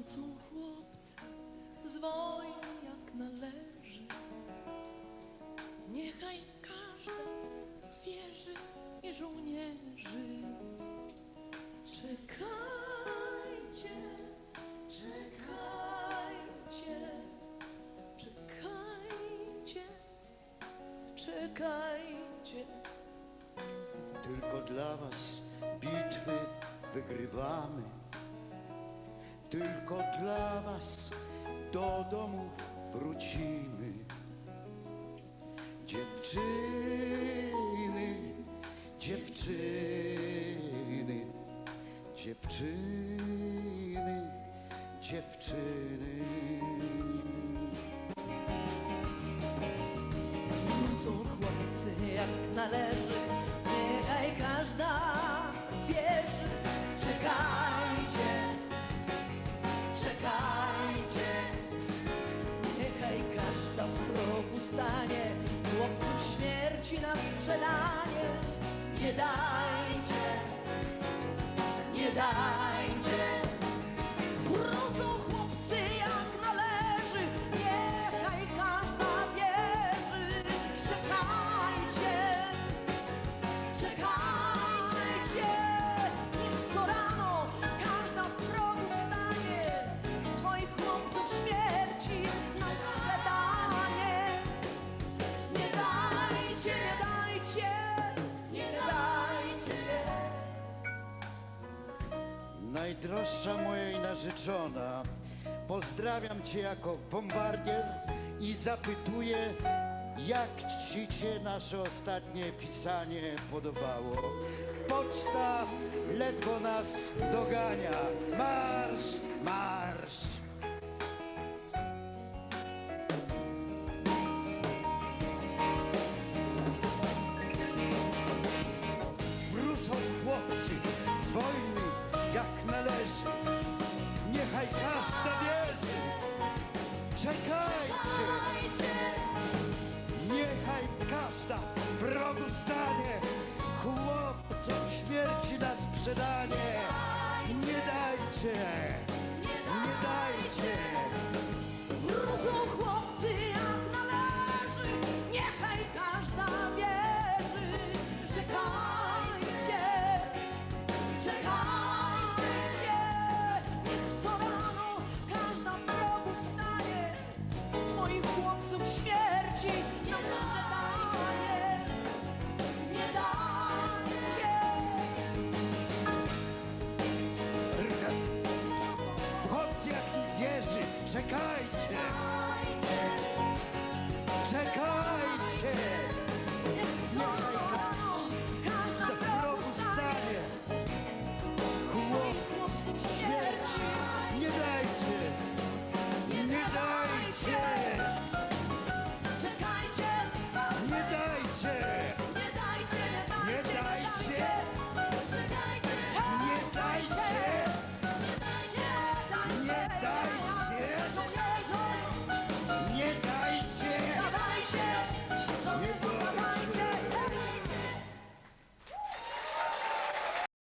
Wrócą chłopcy z wojny jak należy. Niechaj każdy wierzy i żołnierzy. Czekajcie, czekajcie, czekajcie, czekajcie. Tylko dla was bitwy wygrywamy. Tylko dla was do domów wrócimy. Dziewczyny, dziewczyny, dziewczyny, dziewczyny. Są chłopcy jak należy, niechaj każda wierzy. Czekajcie, na sprzedanie. Nie dajcie, nie dajcie. Najdroższa mojej narzeczona, pozdrawiam cię jako bombardier i zapytuję, jak ci się nasze ostatnie pisanie podobało. Poczta ledwo nas dogania. Marsz, marsz! Czekajcie, niechaj każda w progu stanie. Chłopcom śmierci na sprzedanie. Nie dajcie, nie dajcie.